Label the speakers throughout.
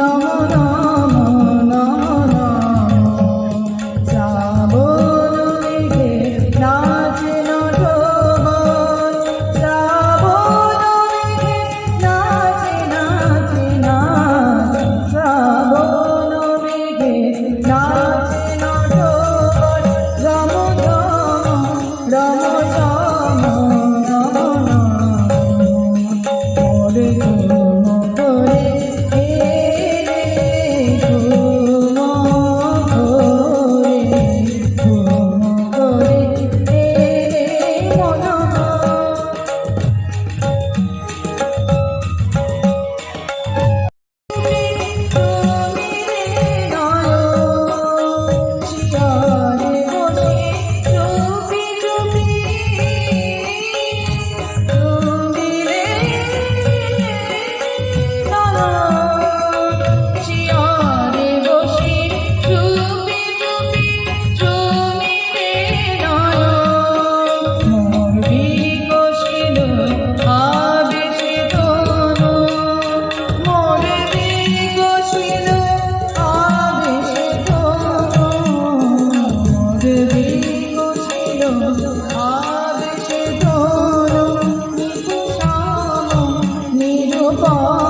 Speaker 1: 넘어 어.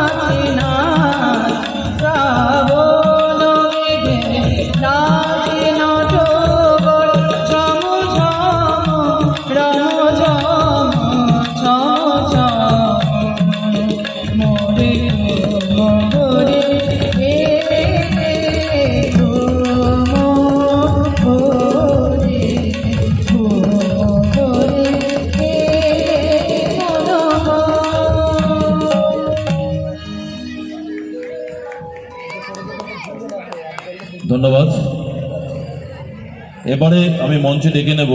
Speaker 1: ना
Speaker 2: ধন্যবাদ। এবারে আমি মঞ্চে ডেকে নেব।